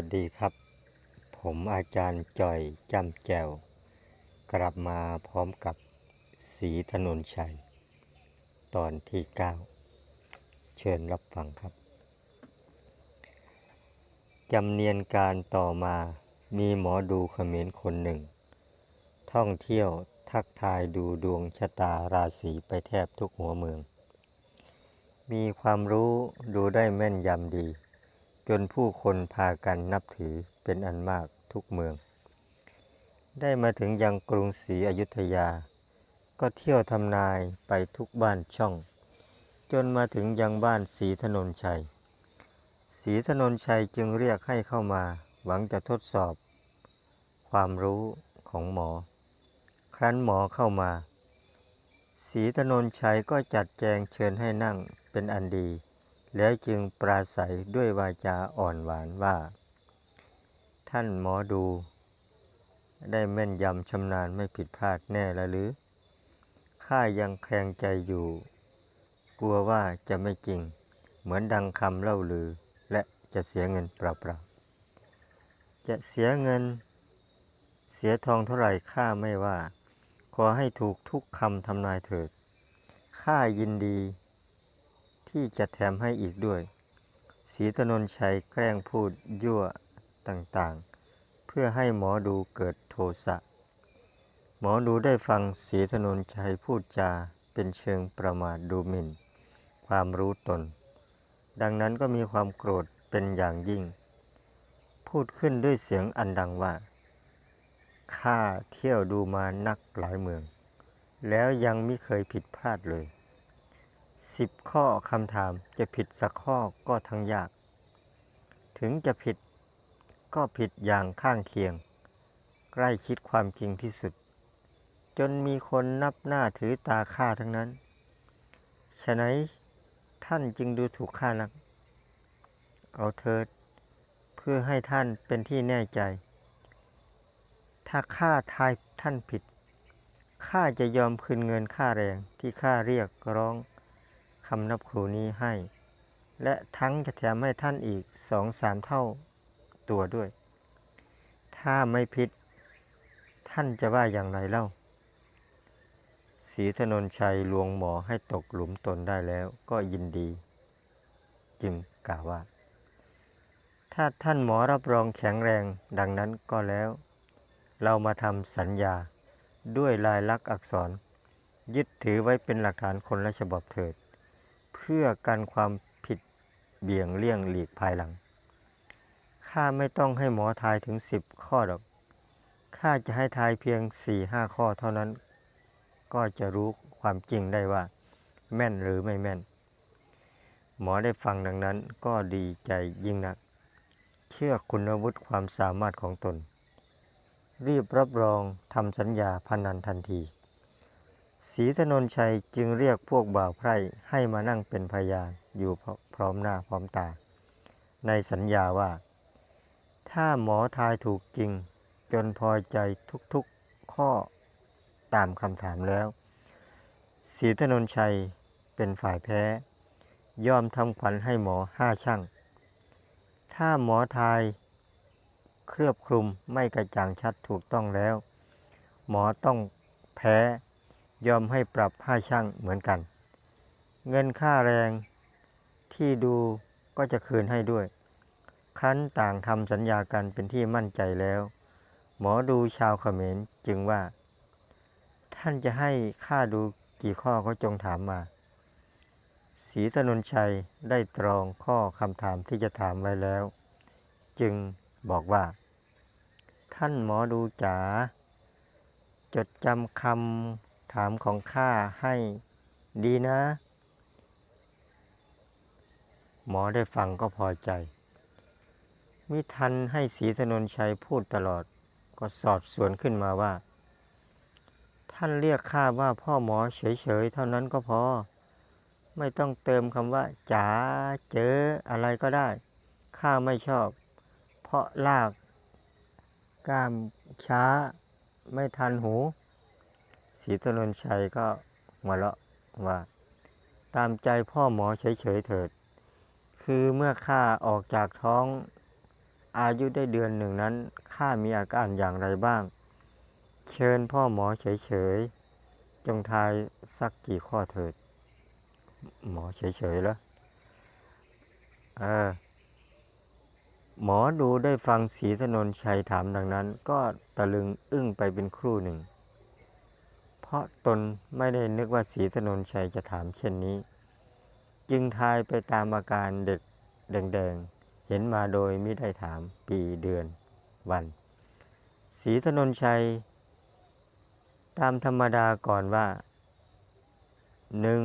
วัสดีครับ ผมอาจารย์จอยจำแจว กลับมาพร้อมกับสีถนนชัย ตอนที่ 9 เชิญรับฟังครับ จำเนียนการต่อมามีหมอดูเขมรคนหนึ่ง ท่องเที่ยวทักทายดูดวงชะตาราศีไปแทบทุกหัวเมือง มีความรู้ดูได้แม่นยำดี จนผู้คนพากันนับถือเป็นอันมากทุกเมือง ได้มาถึงยังกรุงศรีอยุธยา ก็เที่ยวทำนายไปทุกบ้านช่อง จนมาถึงยังบ้านศรีถนนชัยศรีถนนชัยจึงเรียกให้เข้ามาหวังจะทดสอบ ความรู้ของหมอ ครั้นหมอเข้ามาศรีถนนชัยก็จัดแจงเชิญให้นั่งเป็นอันดี แล้วจึงปราศัยด้วยวาจาอ่อนหวานว่า ท่านหมอดู ได้แม่นยำชำนาญไม่ผิดพลาดแน่ละหรือข้ายังแคลงใจอยู่ กลัวว่าจะไม่จริง เหมือนดังคำเล่าลือ และจะเสียเงินเปล่าๆจะเสียเงิน เสียทองเท่าไหร่ข้าไม่ว่า ขอให้ถูกทุกคำทำนายเถิดข้ายินดี ที่จะแถมให้อีกด้วยศรีถนนชัยแกล้งพูดยั่วต่างๆ เพื่อให้หมอดูเกิดโทสะ หมอดูได้ฟังศรีถนนชัยพูดจาเป็นเชิงประมาทดูหมิ่น ความรู้ตน ดังนั้นก็มีความโกรธเป็นอย่างยิ่ง พูดขึ้นด้วยเสียงอันดังว่า ข้าเที่ยวดูมานักหลายเมือง แล้วยังไม่เคยผิดพลาดเลย สิบข้อคำถามจะผิดสักข้อก็ทั้งยาก ถึงจะผิดก็ผิดอย่างข้างเคียง ใกล้คิดความจริงที่สุด จนมีคนนับหน้าถือตาข้าทั้งนั้น ฉะนั้นท่านจึงดูถูกข้านัก เอาเถิด เพื่อให้ท่านเป็นที่แน่ใจ ถ้าข้าทายท่านผิดข้าจะยอมคืนเงินค่าแรงที่ข้าเรียกร้อง คำนับครูนี้ให้ และทั้งจะแถมให้ท่านอีกสองสามเท่าตัวด้วย ถ้าไม่ผิดท่านจะว่าอย่างไรเล่าศรีถนนชัยลวงหมอให้ตกหลุมตนได้แล้วก็ยินดี จึงกล่าวว่า ถ้าท่านหมอรับรองแข็งแรงดังนั้นก็แล้ว เรามาทำสัญญาด้วยลายลักษณ์อักษร ยึดถือไว้เป็นหลักฐานคนละฉบับเถิด เพื่อกันความผิดเบี่ยงเลี่ยงหลีกภายหลัง ข้าไม่ต้องให้หมอทายถึงสิบข้อดอก ข้าจะให้ทายเพียงสี่ห้าข้อเท่านั้น ก็จะรู้ความจริงได้ว่า แม่นหรือไม่แม่น หมอได้ฟังดังนั้นก็ดีใจยิ่งนัก เชื่อคุณวุฒิความสามารถของตน รีบรับรองทำสัญญาพนันทันที รีถนนชัยจึงเรียกพวกบ่าวไพร่ให้มานั่งเป็นพยานอยู่พร้อมหน้าพร้อมตา ในสัญญาว่า ถ้าหมอทายถูกจริง จนพอใจทุกๆข้อตามคำถามแล้วศรีถนนชัยเป็นฝ่ายแพ้ ยอมทำขวัญให้หมอห้าช่าง ถ้าหมอทายเคลือบคลุมไม่กระจ่างชัดถูกต้องแล้ว หมอต้องแพ้ ยอมให้ปรับห้าช่างเหมือนกัน เงินค่าแรงที่ดูก็จะคืนให้ด้วย ครั้นต่างทำสัญญากันเป็นที่มั่นใจแล้ว หมอดูชาวเขมรจึงว่า ท่านจะให้ข้าดูกี่ข้อก็จงถามมาศรีถนนชัยได้ตรองข้อคำถามที่จะถามไว้แล้ว จึงบอกว่า ท่านหมอดูจ๋าจดจำคำ ถามของข้าให้ดีนะ หมอได้ฟังก็พอใจ มิทันให้ศรีถนนชัยพูดตลอดก็สอดสวนขึ้นมาว่า ท่านเรียกข้าว่าพ่อหมอเฉยๆ เท่านั้นก็พอ ไม่ต้องเติมคำว่าจ๋าเจออะไรก็ได้ ข้าไม่ชอบ เพราะลาก กล้ามช้าไม่ทันหู ศรีถนนชัยก็หัวเราะว่า ตามใจพ่อหมอเฉยๆเถิด คือเมื่อข้าออกจากท้องอายุได้เดือนหนึ่งนั้นข้ามีอาการอย่างไรบ้าง เชิญพ่อหมอเฉยๆ จงทายสักกี่ข้อเถิด หมอเฉยๆแล้วเออหมอดูได้ฟังศรีถนนชัยถามดังนั้น ก็ตะลึงอึ้งไปเป็นครู่หนึ่ง เพราะตนไม่ได้นึกว่าศรีถนนชัยจะถามเช่นนี้ จึงทายไปตามอาการเด็กแดงๆ เห็นมาโดยไม่ได้ถามปีเดือนวันศรีถนนชัย ตามธรรมดาก่อนว่าหนึ่ง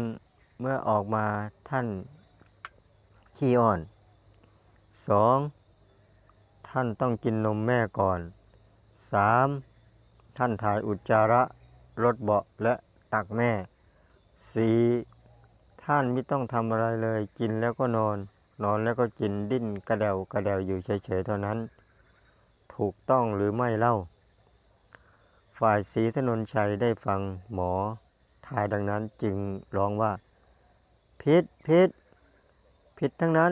เมื่อออกมาท่านขี้อ่อนสองท่านต้องกินนมแม่ก่อนสามท่านถ่ายอุจจาระ รถเบาะและตักแม่สีท่านไม่ต้องทำอะไรเลย กินแล้วก็นอน นอนแล้วก็กินดิ้นกระเดวกระเดวอยู่เฉยๆเท่านั้น ถูกต้องหรือไม่เล่า ฝ่ายศรีถนนชัยได้ฟังหมอทายดังนั้นจึงร้องว่าผิดผิดผิดทั้งนั้น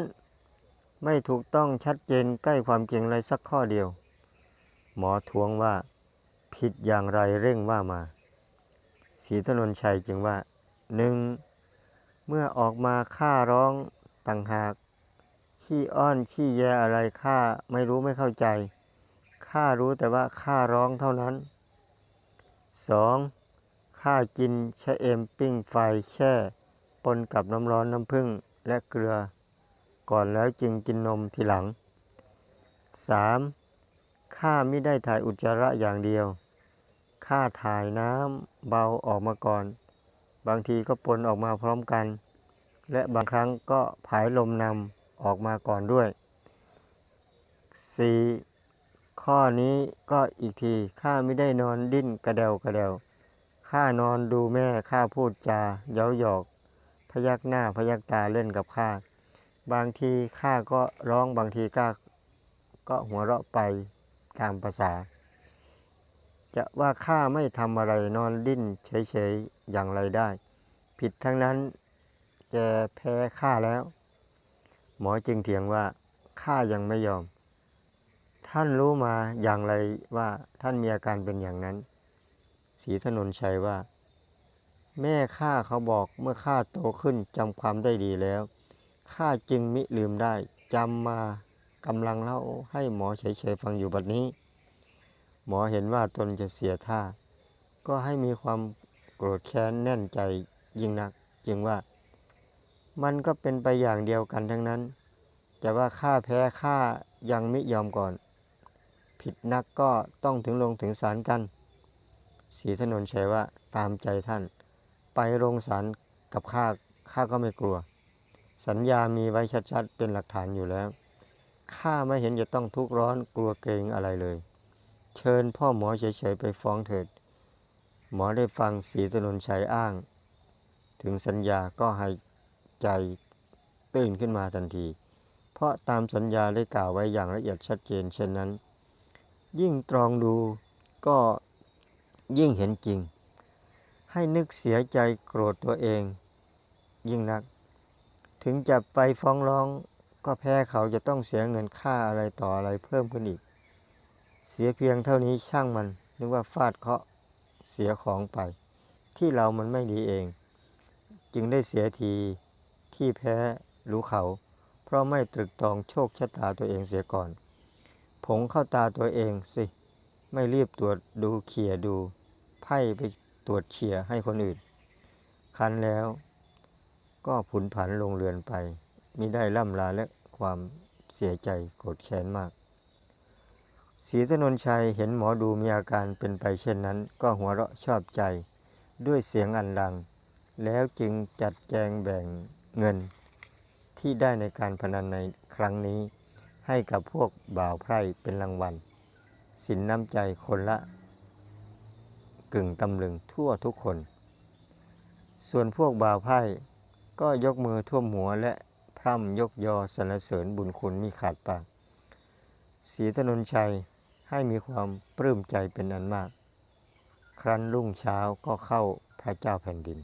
ไม่ถูกต้องชัดเจนใกล้ความจริงเลยสักข้อเดียว หมอทวงว่า ผิดอย่างไรเร่งว่ามา รีถนนชัยจึงว่าหนึ่งเมื่อออกมาข้าร้องต่างหาก ขี้อ้อนขี้แยอะไรข้าไม่รู้ไม่เข้าใจข้ารู้แต่ว่าข้าร้องเท่านั้นสองข้ากินชะเอมปิ้งไฟแช่ ปนกับน้ำร้อนน้ำผึ้งและเกลือ ก่อนแล้วจึงกินนมทีหลัง 3. ข้าไม่ได้ถ่ายอุจจาระอย่างเดียว ข้าถ่ายน้ำเบาออกมาก่อน บางทีก็ปนออกมาพร้อมกัน และบางครั้งก็ผายลมนำออกมาก่อนด้วย 4. ข้อนี้ก็อีกทีข้าไม่ได้นอนดิ้นกระเดวกระเดวข้านอนดูแม่ข้าพูดจาเย้าหยอก พยักหน้าพยักตาเล่นกับข้าบางทีข้าก็ร้องบางทีข้าก็หัวเราะไปตามภาษา จะว่าข้าไม่ทำอะไรนอนดิ้นเฉยๆอย่างไรได้ ผิดทั้งนั้นแกแพ้ข้าแล้ว หมอจึงเถียงว่าข้ายังไม่ยอม ท่านรู้มาอย่างไรว่าท่านมีอาการเป็นอย่างนั้นศรีถนนชัยว่า แม่ข้าเขาบอกเมื่อข้าโตขึ้นจำความได้ดีแล้วข้าจึงมิลืมได้จำมากำลังเล่าให้หมอเฉยๆฟังอยู่บัดนี้ มอเห็นว่าตนจะเสียท่า ก็ให้มีความโกรธแค้นแน่นใจยิ่งนัก จึงว่า มันก็เป็นไปอย่างเดียวกันทั้งนั้น แต่ว่าข้าแพ้ข้ายังไม่ยอมก่อน ผิดนักก็ต้องถึงลงถึงศาลกันศรีถนนชัยว่าตามใจท่าน ไปโรงศาลกับข้าข้าก็ไม่กลัว สัญญามีไว้ชัดๆ เป็นหลักฐานอยู่แล้วข้าไม่เห็นจะต้องทุกข์ร้อนกลัวเกรงอะไรเลย เชิญพ่อหมอเฉยๆไปฟ้องเถิด หมอได้ฟังศรีถนนชัยอ้าง ถึงสัญญาก็หายใจตื่นขึ้นมาทันที เพราะตามสัญญาได้กล่าวไว้อย่างละเอียดชัดเจนเช่นนั้น ยิ่งตรองดูก็ยิ่งเห็นจริง ให้นึกเสียใจโกรธตัวเอง ยิ่งนัก ถึงจะไปฟ้องร้องก็แพ้เขาจะต้องเสียเงินค่าอะไรต่ออะไรเพิ่มขึ้นอีก เสียเพียงเท่านี้ช่างมันนึกว่าฟาดเคาะเสียของไป ที่เรามันไม่ดีเอง จึงได้เสียทีที่แพ้รู้เขา เพราะไม่ตรึกตรองโชคชะตาตัวเองเสียก่อน ผงเข้าตาตัวเองสิ ไม่รีบตรวจดูเขี่ยดู ไพ่ไปตรวจเขี่ยให้คนอื่น คันแล้ว ก็ผุนผันลงเรือนไปมิได้ล่ำลาและความเสียใจโกรธแค้นมาก ศรีถนนชัยเห็นหมอดูมีอาการเป็นไปเช่นนั้น ก็หัวเราะชอบใจ ด้วยเสียงอันดัง แล้วจึงจัดแจงแบ่งเงิน ที่ได้ในการพนันในครั้งนี้ ให้กับพวกบ่าวไพร่เป็นรางวัล สินน้ำใจคนละ กึ่งตำลึงทั่วทุกคน ส่วนพวกบ่าวไพร่ก็ยกมือท่วมหัวและพร่ำยกยอสรรเสริญบุญคุณมีขาดปาก ศรีถนนชัยให้มีความปลื้มใจเป็นอันมาก ครั้นรุ่งเช้าก็เข้าพระเจ้าแผ่นดิน